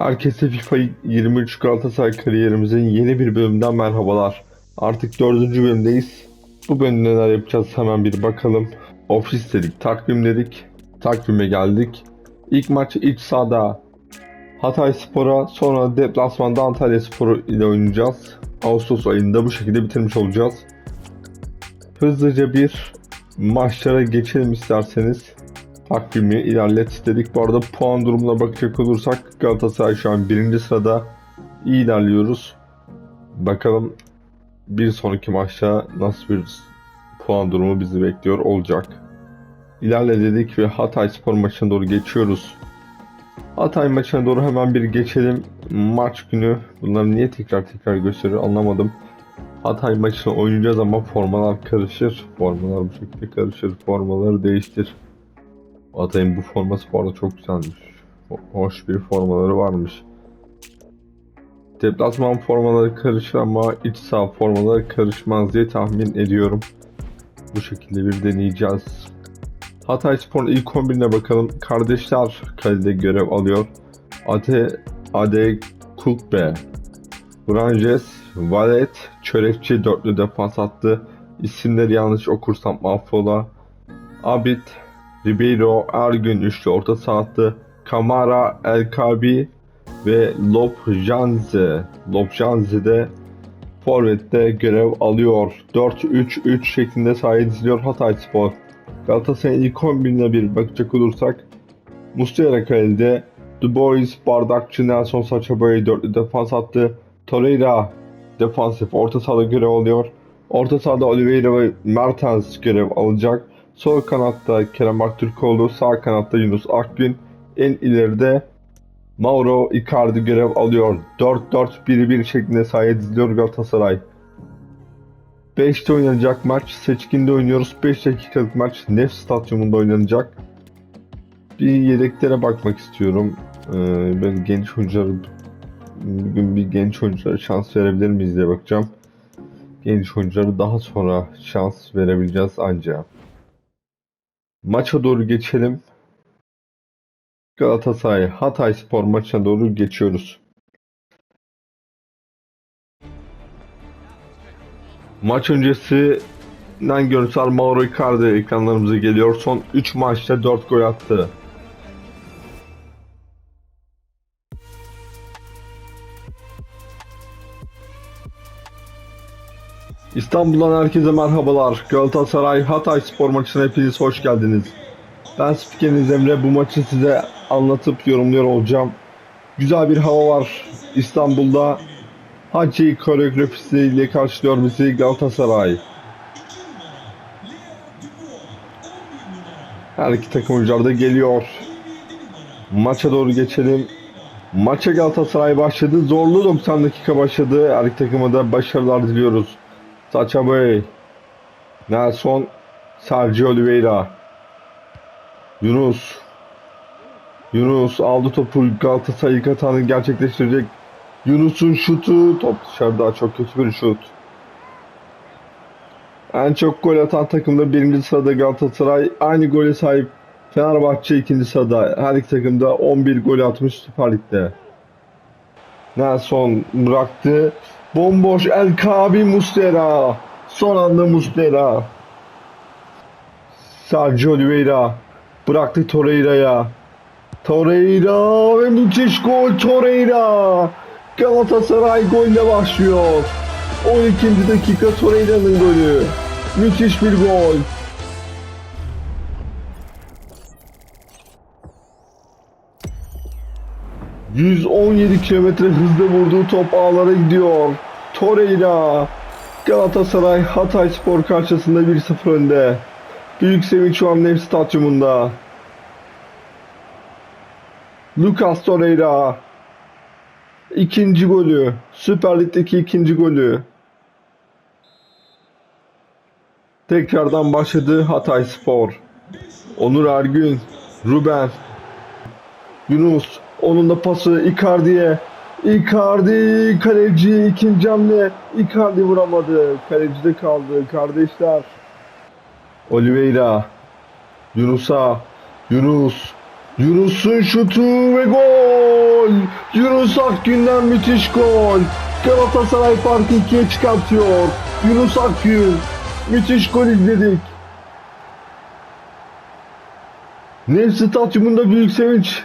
Herkese FIFA 23 Galatasaray kariyerimizin yeni bir bölümünden merhabalar. Artık dördüncü bölümdeyiz. Bu bölümde neler yapacağız hemen bir bakalım. Ofis dedik, takvim dedik. Takvime geldik. İlk maç iç sahada Hatay Spor'a sonra deplasmanda Antalya Spor ile oynayacağız. Ağustos ayında bu şekilde bitirmiş olacağız. Hızlıca bir maçlara geçelim isterseniz takvimi ilerlet istedik. Bu arada puan durumuna bakacak olursak Galatasaray şu an birinci sırada iyi ilerliyoruz. Bakalım bir sonraki maçta nasıl bir puan durumu bizi bekliyor olacak. İlerle dedik ve Hatay Spor maçına doğru geçiyoruz. Hatay maçına doğru hemen bir geçelim. Maç günü bunları niye tekrar tekrar gösteriyor anlamadım. Hatay maçını oynayacağız ama formalar karışır. Formalar bu şekilde karışır. Formaları değiştir. Hatay'ın bu forması bu arada çok güzelmiş. Ho- Hoş bir formaları varmış. Deplasman formaları karışır ama iç saha formaları karışmaz diye tahmin ediyorum. Bu şekilde bir deneyeceğiz. Hatay Spor'un ilk 11'ine bakalım. Kardeşler kalede görev alıyor. Ate Ade Kulkbe, Branjes, Valet, Çörekçi dörtlü defans attı. İsimleri yanlış okursam affola. Abid, Ribeiro, Ergün üçlü orta saha attı. Kamara, El Kabi ve Lopjanze. Lopjanze de Forvet'te görev alıyor. 4-3-3 şeklinde sahaya diziliyor Hatay Spor. Galatasaray'ın ilk 11'ine bir bakacak olursak Muslera kalede, Du Bois, Bardakçı, Nelson Sacha Boey dörtlü defans attı. Torreira defansif orta sahada görev alıyor. Orta sahada Oliveira ve Mertens görev alacak. Sol kanatta Kerem Aktürkoğlu, sağ kanatta Yunus Akgün, en ileride Mauro Icardi görev alıyor. 4-4-1-1 şeklinde sahaya diziliyor Galatasaray. 5'te oynanacak maç. Seçkinde oynuyoruz. 5 dakikalık maç Nef Stadyumunda oynanacak. Bir yedeklere bakmak istiyorum. Ee, ben genç oyuncuları bugün bir genç oyunculara şans verebilir miyiz diye bakacağım. Genç oyuncuları daha sonra şans verebileceğiz ancak. Maça doğru geçelim. Galatasaray Hatay Spor maçına doğru geçiyoruz. Maç öncesinden görüntüler Mauro Icardi ekranlarımıza geliyor. Son 3 maçta 4 gol attı. İstanbul'dan herkese merhabalar. Galatasaray Hatay Spor maçına hepiniz hoş geldiniz. Ben spikeriniz Emre. Bu maçı size anlatıp yorumluyor olacağım. Güzel bir hava var İstanbul'da. Hacı koreografisiyle karşılıyor bizi Galatasaray. Her iki takım oyuncular da geliyor. Maça doğru geçelim. Maça Galatasaray başladı. Zorlu 90 dakika başladı. Her iki takıma da başarılar diliyoruz. Sacha Boey, Nelson, Sergio Oliveira, Yunus, Yunus aldı topu Galatasaray ilk hatanı gerçekleştirecek. Yunus'un şutu top dışarıda çok kötü bir şut. En çok gol atan takımda birinci sırada Galatasaray aynı gole sahip Fenerbahçe ikinci sırada. Her iki takımda 11 gol atmış Süper Lig'de. Nelson bıraktı. Bomboş El Kabi Muslera. Son anda Muslera. Sergio Oliveira bıraktı Torreira'ya. Torreira ve müthiş gol Torreira. Galatasaray golle başlıyor. 12. dakika Torreira'nın golü. Müthiş bir gol. ...117 kilometre hızla vurduğu top ağlara gidiyor. Torreira. Galatasaray Hatay Spor karşısında 1-0 önde. Büyük sevinç şu an Nef Stadyumunda. Lucas Torreira. İkinci golü. Süper Lig'deki ikinci golü. Tekrardan başladı Hatay Spor. Onur Ergün. Ruben. Yunus. Onun da pası Icardi'ye. Icardi kaleci ikinci hamle. Icardi vuramadı. Kalecide kaldı kardeşler. Oliveira. Yunus'a. Yunus. Yunus'un şutu ve gol. Yunus Akgün'den müthiş gol. Galatasaray farkı ikiye çıkartıyor. Yunus Akgün. Müthiş gol izledik. Nef Stadyumunda büyük sevinç.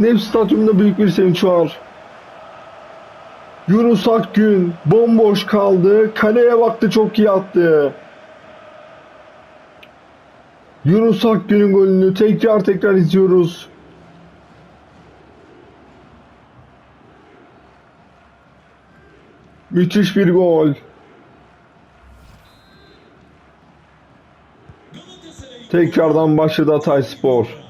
Nef Stadyumunda büyük bir sevinç var. Yunus Akgün bomboş kaldı. Kaleye baktı çok iyi attı. Yunus Akgün'ün golünü tekrar tekrar izliyoruz. Müthiş bir gol. Tekrardan başladı Hatay Spor.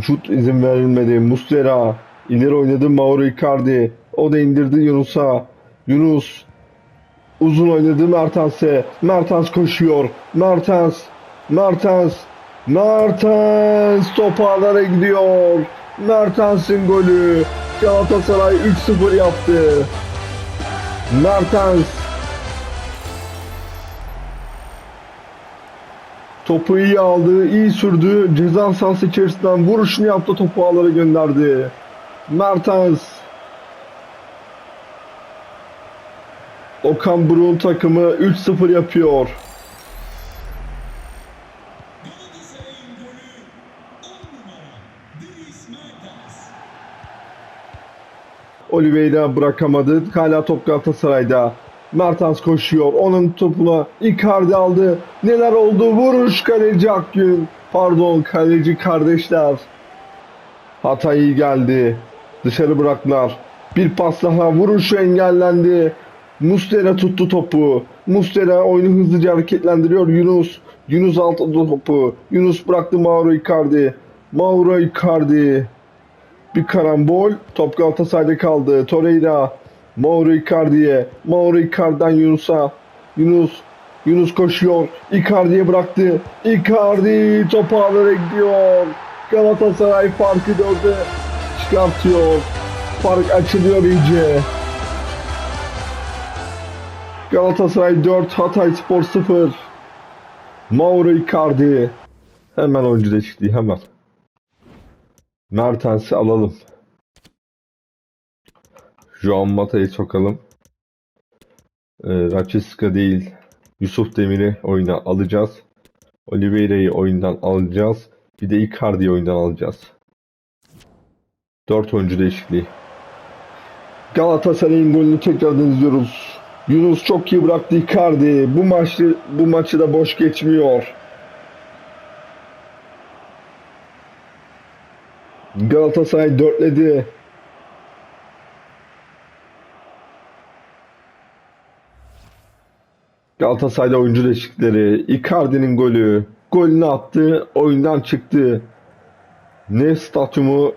Şut izin verilmedi. Muslera ileri oynadı Mauro Icardi. O da indirdi Yunus'a. Yunus uzun oynadı Mertens'e. Mertens koşuyor. Mertens. Mertens. Mertens top ağlara gidiyor. Mertens'in golü. Galatasaray 3-0 yaptı. Mertens. Topu iyi aldı, iyi sürdü. Ceza sahası içerisinden vuruşunu yaptı, topu ağlara gönderdi. Mertens. Okan Buruk'un takımı 3-0 yapıyor. Galatasaray'ın golü 10 numara Dries Mertens. Oliveira bırakamadı. Hala top Galatasaray'da. Mertens koşuyor. Onun topuna Icardi aldı. Neler oldu? Vuruş kaleci Akgün. Pardon kaleci kardeşler. Hatay iyi geldi. Dışarı bıraktılar. Bir pas daha. Vuruşu engellendi. Mustera tuttu topu. Mustera oyunu hızlıca hareketlendiriyor. Yunus. Yunus aldı topu. Yunus bıraktı Mauro Icardi. Mauro Icardi. Bir karambol. Top Galatasaray'da kaldı. Torreira. Mauro Icardi'ye. Mauro Icardi'den Yunus'a. Yunus. Yunus koşuyor. Icardi'ye bıraktı. Icardi top ağlara gidiyor. Galatasaray farkı dörde çıkartıyor. Fark açılıyor iyice. Galatasaray 4, Hatay Spor 0. Mauro Icardi. Hemen oyuncu değişikliği hemen. Mertens'i alalım. Juan Mata'yı sokalım. Ee, Rachiska değil. Yusuf Demir'i oyuna alacağız. Oliveira'yı oyundan alacağız. Bir de Icardi'yi oyundan alacağız. 4 oyuncu değişikliği. Galatasaray'ın golünü tekrardan izliyoruz. Yunus çok iyi bıraktı Icardi. Bu maçı bu maçı da boş geçmiyor. Galatasaray dörtledi. Galatasaray'da oyuncu değişiklikleri. Icardi'nin golü. Golünü attı. Oyundan çıktı. Ne stadyumu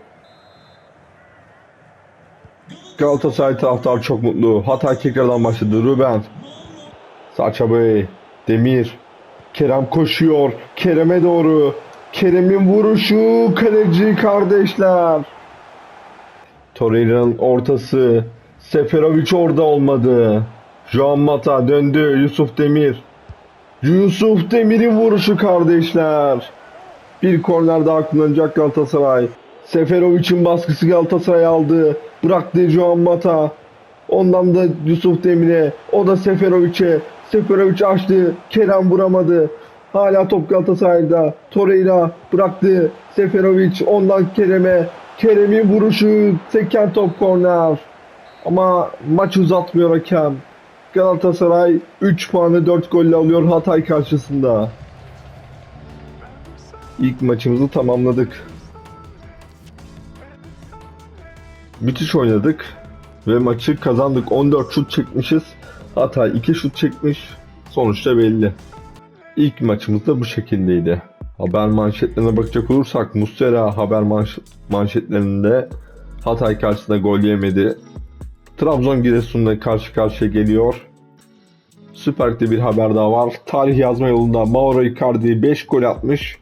Galatasaray taraftarı çok mutlu. Hatay tekrardan başladı. Ruben. Saça Bey. Demir. Kerem koşuyor. Kerem'e doğru. Kerem'in vuruşu. Kaleci kardeşler. Torreira'nın ortası. Seferovic orada olmadı. Juan Mata döndü. Yusuf Demir. Yusuf Demir'in vuruşu kardeşler. Bir korner daha kullanacak Galatasaray. Seferovic'in baskısı Galatasaray aldı. Bıraktı Juan Mata. Ondan da Yusuf Demir'e. O da Seferovic'e. Seferovic açtı. Kerem vuramadı. Hala top Galatasaray'da. Torreira bıraktı. Seferovic ondan Kerem'e. Kerem'in vuruşu. Seken top korner. Ama maç uzatmıyor hakem. Galatasaray 3 puanı 4 golle alıyor Hatay karşısında. İlk maçımızı tamamladık. Müthiş oynadık ve maçı kazandık. 14 şut çekmişiz. Hatay 2 şut çekmiş. Sonuçta belli. İlk maçımız da bu şekildeydi. Haber manşetlerine bakacak olursak Muslera haber manş- manşetlerinde Hatay karşısında gol yemedi. Trabzon Giresun'la karşı karşıya geliyor. Süper Lig'de bir haber daha var. Tarih yazma yolunda Mauro Icardi 5 gol atmış.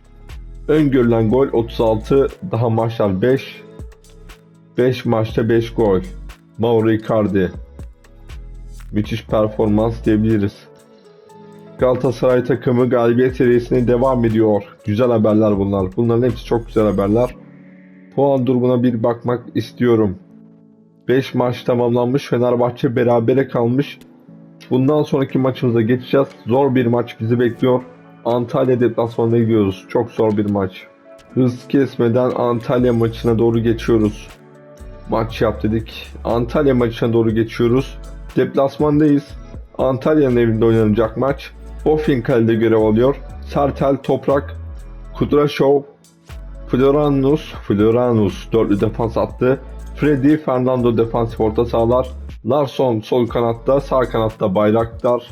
Öngörülen gol 36. Daha maçlar 5. 5 maçta 5 gol. Mauro Icardi. Müthiş performans diyebiliriz. Galatasaray takımı galibiyet serisine devam ediyor. Güzel haberler bunlar. Bunların hepsi çok güzel haberler. Puan durumuna bir bakmak istiyorum. 5 maç tamamlanmış. Fenerbahçe berabere kalmış. Bundan sonraki maçımıza geçeceğiz. Zor bir maç bizi bekliyor. Antalya deplasmanına gidiyoruz. Çok zor bir maç. Hız kesmeden Antalya maçına doğru geçiyoruz. Maç yap dedik. Antalya maçına doğru geçiyoruz. Deplasmandayız. Antalya'nın evinde oynanacak maç. Bofin kalede görev alıyor. Sertel Toprak, Kudraşov, Floranus, Floranus dörtlü defans attı. Freddy, Fernando defansif orta sahalar. Larson sol kanatta, sağ kanatta Bayraktar.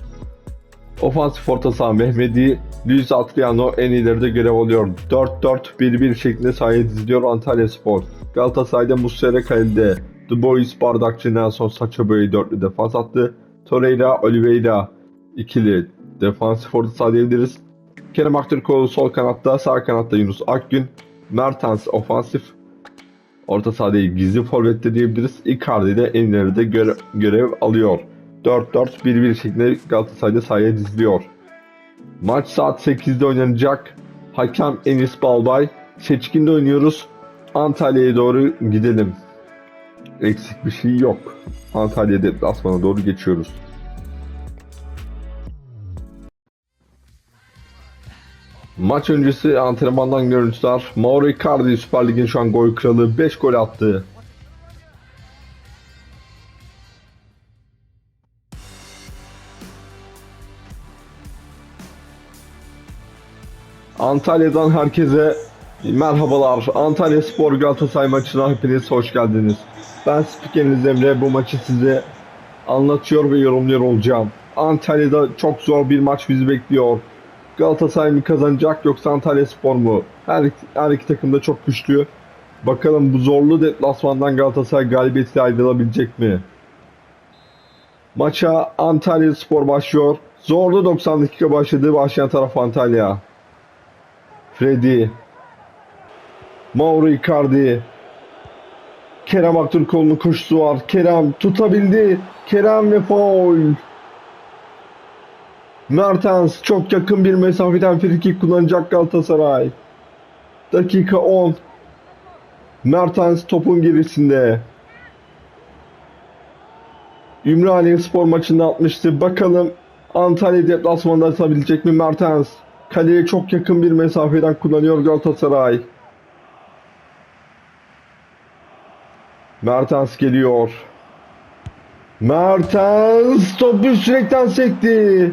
Ofansif orta saha Mehmedi, Luis Adriano en ileride görev alıyor. 4-4-1-1 şeklinde sahaya diziliyor Antalya Spor. Galatasaray'da Muslera kalede. The Boys Bardakçı Nelson Sacha Boey dörtlü defans attı. Torreira, Oliveira ikili defansif orta saha diyebiliriz. Kerem Aktürkoğlu sol kanatta, sağ kanatta Yunus Akgün. Mertens ofansif orta saha değil gizli forvette diyebiliriz. Icardi de en ileride göre- görev alıyor. 4-4-1-1 şeklinde Galatasaray'da sahaya diziliyor. Maç saat 8'de oynanacak. Hakem Enis Balbay. Seçkinde oynuyoruz. Antalya'ya doğru gidelim. Eksik bir şey yok. Antalya deplasmana doğru geçiyoruz. Maç öncesi antrenmandan görüntüler. Mauro Icardi Süper Lig'in şu an gol kralı 5 gol attı. Antalya'dan herkese merhabalar. Antalya Spor Galatasaray maçına hepiniz hoş geldiniz. Ben spikeriniz Emre. Bu maçı size anlatıyor ve yorumluyor olacağım. Antalya'da çok zor bir maç bizi bekliyor. Galatasaray mı kazanacak yoksa Antalya Spor mu? Her, her iki takım da çok güçlü. Bakalım bu zorlu deplasmandan Galatasaray galibiyetiyle ayrılabilecek mi? Maça Antalya Spor başlıyor. Zorlu 90 dakika başladı. Başlayan taraf Antalya. Freddy. Mauro Icardi. Kerem Aktürkoğlu'nun koşusu var. Kerem tutabildi. Kerem ve foul. Mertens çok yakın bir mesafeden frikik kullanacak Galatasaray. Dakika 10. Mertens topun gerisinde. Ümraniye spor maçında atmıştı. Bakalım Antalya deplasmanda atabilecek mi Mertens? Kaleye çok yakın bir mesafeden kullanıyor Galatasaray. Mertens geliyor. Mertens topu sürekli sekti.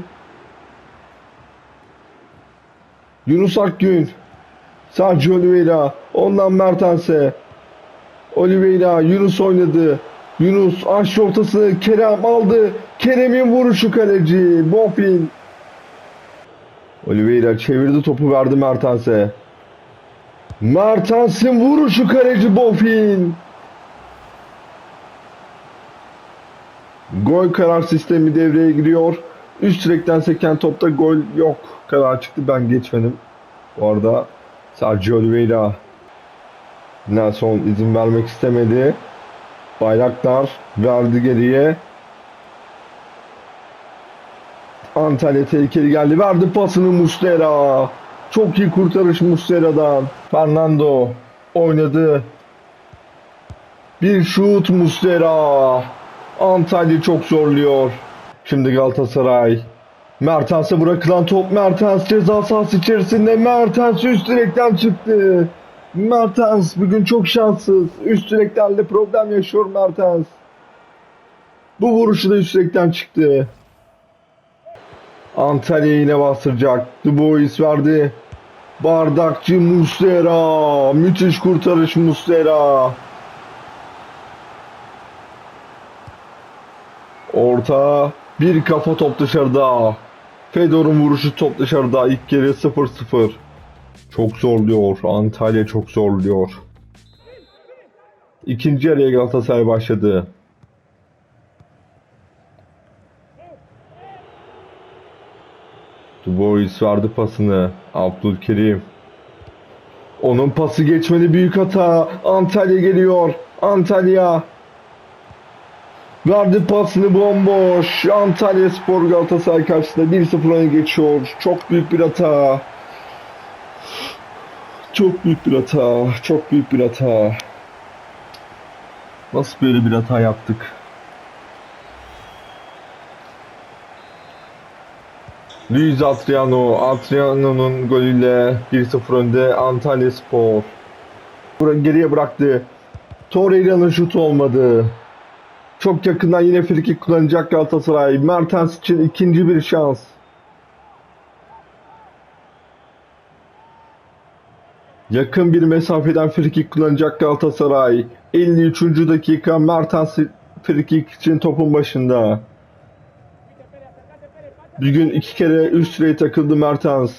Yunus Akgün. Sergio Oliveira. Ondan Mertens'e. Oliveira. Yunus oynadı. Yunus aç ortası. Kerem aldı. Kerem'in vuruşu kaleci. Bofin. Oliveira çevirdi topu verdi Mertens'e. Mertens'in vuruşu kaleci Bofin. Gol karar sistemi devreye giriyor. Üst direkten seken topta gol yok. Karar çıktı ben geçmedim. Bu arada Sergio Oliveira Nelson izin vermek istemedi. Bayraktar verdi geriye. Antalya tehlikeli geldi. Verdi pasını Muslera. Çok iyi kurtarış Muslera'dan. Fernando oynadı. Bir şut Muslera. Antalya çok zorluyor. Şimdi Galatasaray. Mertens'e bırakılan top Mertens ceza sahası içerisinde Mertens üst direkten çıktı. Mertens bugün çok şanssız. Üst direklerle problem yaşıyor Mertens. Bu vuruşu da üst direkten çıktı. Antalya yine bastıracak. The Boys verdi. Bardakçı Muslera. Müthiş kurtarış Muslera. Orta. Bir kafa top dışarıda. Fedor'un vuruşu top dışarıda. İlk kere 0-0. Çok zorluyor. Antalya çok zorluyor. İkinci yarıya Galatasaray başladı. Du Bois verdi pasını. Abdülkerim. Onun pası geçmedi büyük hata. Antalya geliyor. Antalya. Verdi pasını bomboş. Antalya Spor Galatasaray karşısında 1-0 öne geçiyor. Çok büyük bir hata. Çok büyük bir hata. Çok büyük bir hata. Nasıl böyle bir hata yaptık? Luis Adriano, Adriano'nun golüyle 1-0 önde Antalya Spor. Geriye bıraktı. Torreira'nın şutu olmadı. Çok yakından yine frikik kullanacak Galatasaray. Mertens için ikinci bir şans. Yakın bir mesafeden frikik kullanacak Galatasaray. 53. dakika Mertens frikik için topun başında. Bir gün iki kere üst direğe takıldı Mertens.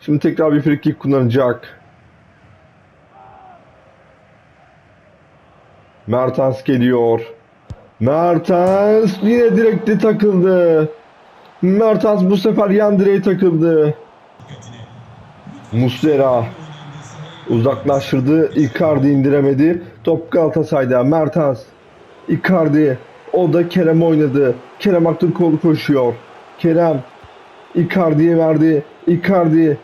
Şimdi tekrar bir frikik kullanacak. Mertens geliyor. Mertens yine direkte takıldı. Mertens bu sefer yan direğe takıldı. Muslera uzaklaştırdı. Icardi indiremedi. Top Galatasaray'da. Mertens. Icardi. O da Kerem oynadı. Kerem Aktürkoğlu koşuyor. Kerem. Icardi'ye verdi. Icardi.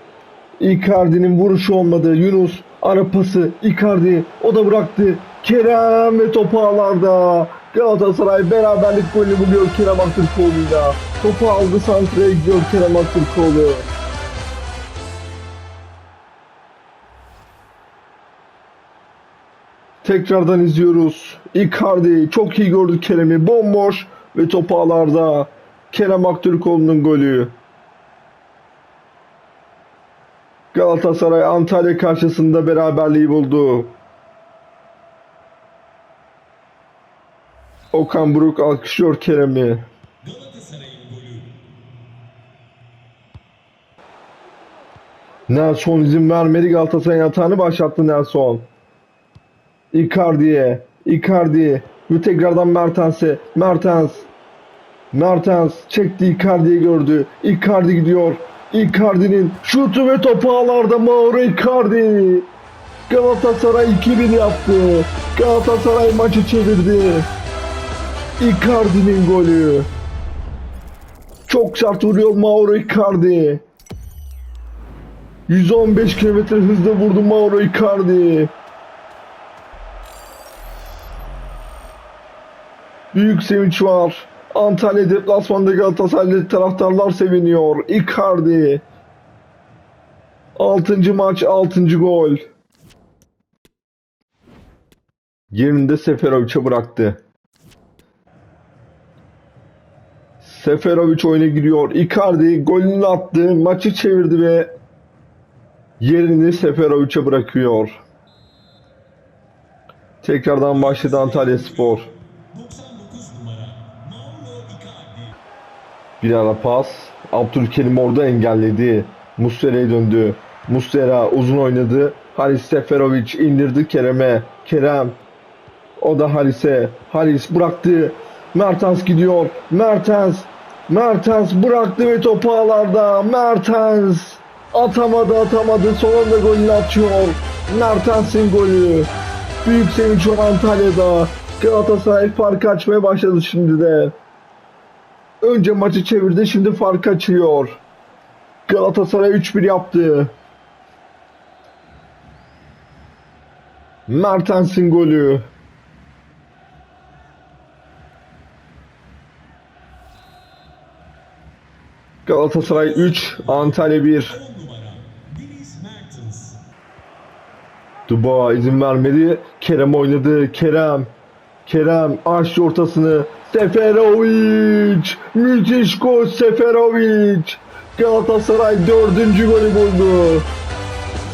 Icardi'nin vuruşu olmadı. Yunus ara pası. Icardi. O da bıraktı. Kerem ve topu ağlarda. Galatasaray beraberlik golünü buluyor Kerem Aktürkoğlu'yla. Topu aldı santraya gidiyor Kerem Aktürkoğlu. Tekrardan izliyoruz. Icardi çok iyi gördü Kerem'i. Bomboş ve topu ağlarda. Kerem Aktürkoğlu'nun golü. Galatasaray Antalya karşısında beraberliği buldu. Okan Buruk alkışlıyor Kerem'i. Nelson izin vermedi Galatasaray'ın hatanı başlattı Nelson. Icardi'ye. Icardi. Ve tekrardan Mertens'e. Mertens. Mertens çekti Icardi'yi gördü. Icardi gidiyor. Icardi'nin şutu ve topu ağlarda Mauro Icardi. Galatasaray 2-1 yaptı. Galatasaray maçı çevirdi. Icardi'nin golü. Çok sert vuruyor Mauro Icardi. 115 km hızla vurdu Mauro Icardi. Büyük sevinç var. Antalya deplasmanda Galatasaraylı taraftarlar seviniyor. Icardi. 6. maç 6. gol. Yerinde Seferovic'e bıraktı. Seferovic oyuna giriyor. Icardi golünü attı. Maçı çevirdi ve yerini Seferovic'e bırakıyor. Tekrardan başladı Antalya Spor. 99 numara. Mauro Icardi. Bir ara pas. Abdülkerim orada engelledi. Muslera'ya döndü. Muslera uzun oynadı. Haris Seferovic indirdi Kerem'e. Kerem. O da Haris'e. Haris bıraktı. Mertens gidiyor. Mertens. Mertens bıraktı ve topu ağlarda. Mertens. Atamadı atamadı. Sonunda golünü atıyor. Mertens'in golü. Büyük sevinç var Antalya'da. Galatasaray fark açmaya başladı şimdi de. Önce maçı çevirdi şimdi fark açıyor. Galatasaray 3-1 yaptı. Mertens'in golü. Galatasaray 3, Antalya 1. 10 numara. Dries Mertens. Duba izin vermedi. Kerem oynadı. Kerem. Kerem açtı ortasını. Seferovic. Müthiş gol Seferovic. Galatasaray dördüncü golü buldu.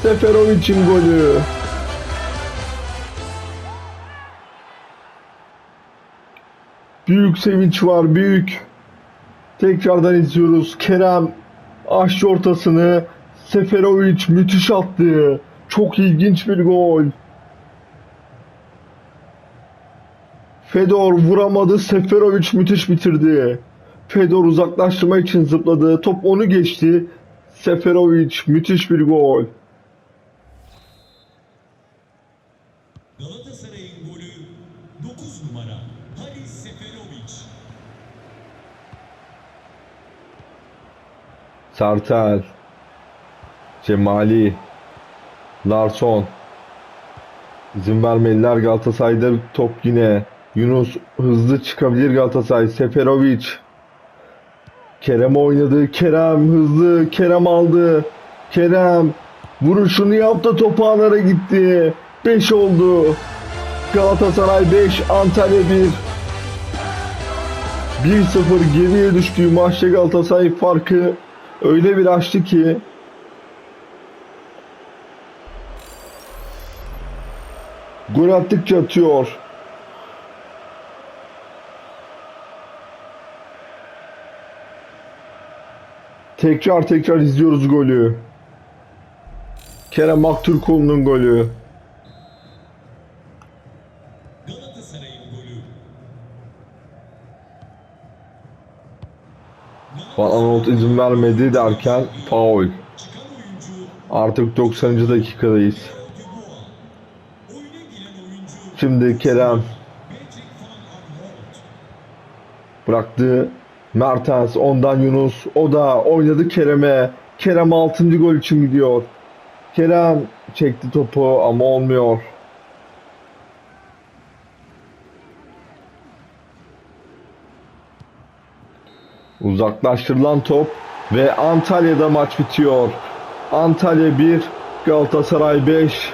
Seferovic'in golü. Büyük sevinç var büyük. Tekrardan izliyoruz. Kerem açtı ortasını. Seferovic müthiş attı. Çok ilginç bir gol. Fedor vuramadı. Seferovic müthiş bitirdi. Fedor uzaklaştırmak için zıpladı. Top onu geçti. Seferovic müthiş bir gol. Galatasaray'ın golü 9 numara. Haris Seferovic. Sartel. Cemali. Larson. İzin vermediler Galatasaray'da top yine. Yunus hızlı çıkabilir Galatasaray. Seferovic. Kerem oynadı. Kerem hızlı. Kerem aldı. Kerem vuruşunu yaptı. Top ağlara gitti. 5 oldu. Galatasaray 5, Antalya 1. 1-0 geriye düştüğü maçta Galatasaray farkı öyle bir açtı ki gol attıkça atıyor. Tekrar tekrar izliyoruz golü. Kerem Aktürkoğlu'nun golü. Van izin vermedi derken faul. Artık 90. dakikadayız. Şimdi Kerem bıraktı. Mertens ondan Yunus. O da oynadı Kerem'e. Kerem 6. gol için gidiyor. Kerem çekti topu ama olmuyor. Uzaklaştırılan top ve Antalya'da maç bitiyor. Antalya 1, Galatasaray 5.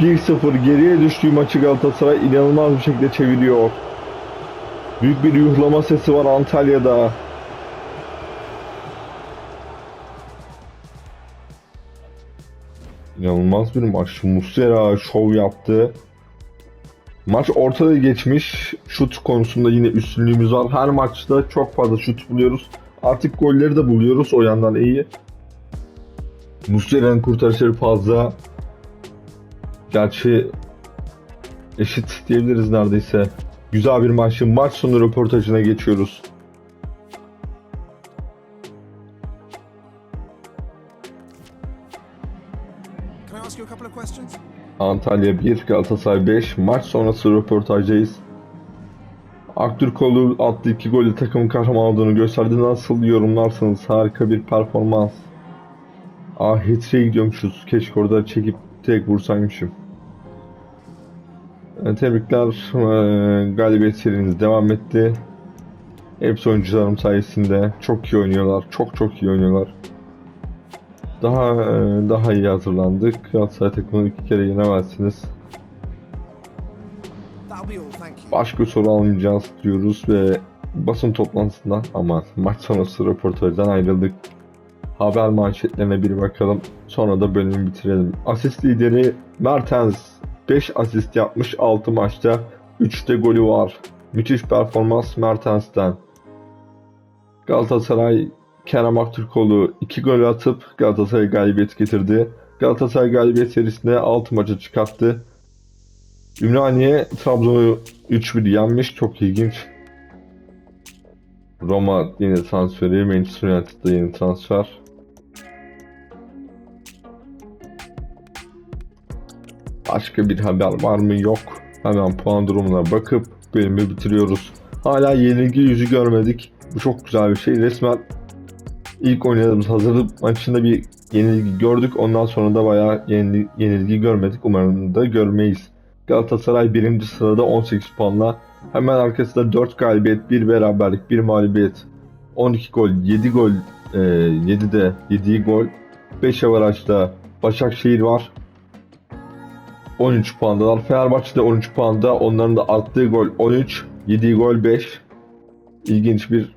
1-0 geriye düştüğü maçı Galatasaray inanılmaz bir şekilde çeviriyor. Büyük bir yuhlama sesi var Antalya'da. İnanılmaz bir maç. Muslera şov yaptı. Maç ortada geçmiş. Şut konusunda yine üstünlüğümüz var. Her maçta çok fazla şut buluyoruz. Artık golleri de buluyoruz. O yandan iyi. Muslera'nın kurtarışları fazla. Gerçi eşit diyebiliriz neredeyse. Güzel bir maçın maç sonu röportajına geçiyoruz. Antalya 1, Galatasaray 5. Maç sonrası röportajdayız. Aktürkoğlu attığı iki golü takımın kahraman olduğunu gösterdi. Nasıl yorumlarsınız? Harika bir performans. Ah hitriye gidiyormuşuz. Keşke orada çekip tek vursaymışım. E, Tebrikler. E, Galibiyet seriniz devam etti. Hepsi oyuncularım sayesinde. Çok iyi oynuyorlar. Çok çok iyi oynuyorlar. Daha e, daha iyi hazırlandık. Galatasaray takımını iki kere yenemezsiniz. Başka soru almayacağız diyoruz ve basın toplantısından ama maç sonrası röportajdan ayrıldık. Haber manşetlerine bir bakalım. Sonra da bölümü bitirelim. Asist lideri Mertens 5 asist yapmış 6 maçta 3'te golü var. Müthiş performans Mertens'ten. Galatasaray Kerem Aktürkoğlu 2 gol atıp Galatasaray galibiyet getirdi. Galatasaray galibiyet serisinde 6 maça çıkarttı. Ümraniye Trabzon'u 3-1 yenmiş. Çok ilginç. Roma yeni transferi. Manchester United'da yeni transfer. Başka bir haber var mı? Yok. Hemen puan durumuna bakıp bölümü bitiriyoruz. Hala yenilgi yüzü görmedik. Bu çok güzel bir şey. Resmen ilk oynadığımız hazırlık maçında bir yenilgi gördük. Ondan sonra da bayağı yenilgi, yenilgi görmedik. Umarım da görmeyiz. Galatasaray birinci sırada 18 puanla. Hemen arkasında 4 galibiyet, 1 beraberlik, 1 mağlubiyet. 12 gol, 7 gol, e, 7 de 7 gol. 5 avarajda Başakşehir var. 13 puandalar. Fenerbahçe de 13 puanda. Onların da attığı gol 13, yediği gol 5. İlginç bir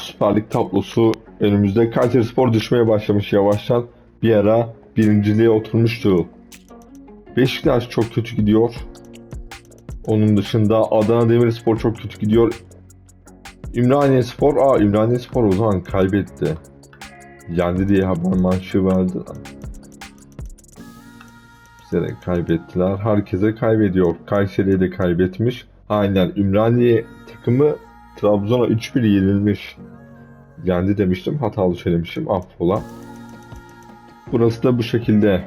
Süper Lig tablosu önümüzde. Kayseri Spor düşmeye başlamış yavaştan. Bir ara birinciliğe oturmuştu. Beşiktaş çok kötü gidiyor. Onun dışında Adana Demirspor çok kötü gidiyor. Ümraniye Spor, aa Ümraniye Spor o zaman kaybetti. Yendi diye haber manşığı verdi. Bize de kaybettiler. Herkese kaybediyor. Kayseri'ye de kaybetmiş. Aynen Ümraniye takımı Trabzon'a 3-1 yenilmiş. Yendi demiştim. Hatalı söylemişim. Affola. Burası da bu şekilde.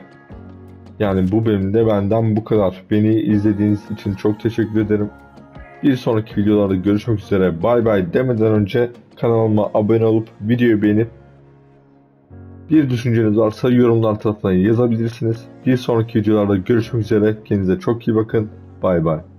Yani bu bölümde benden bu kadar. Beni izlediğiniz için çok teşekkür ederim. Bir sonraki videolarda görüşmek üzere. Bay bay demeden önce kanalıma abone olup videoyu beğenip bir düşünceniz varsa yorumlar tarafından yazabilirsiniz. Bir sonraki videolarda görüşmek üzere. Kendinize çok iyi bakın. Bay bay.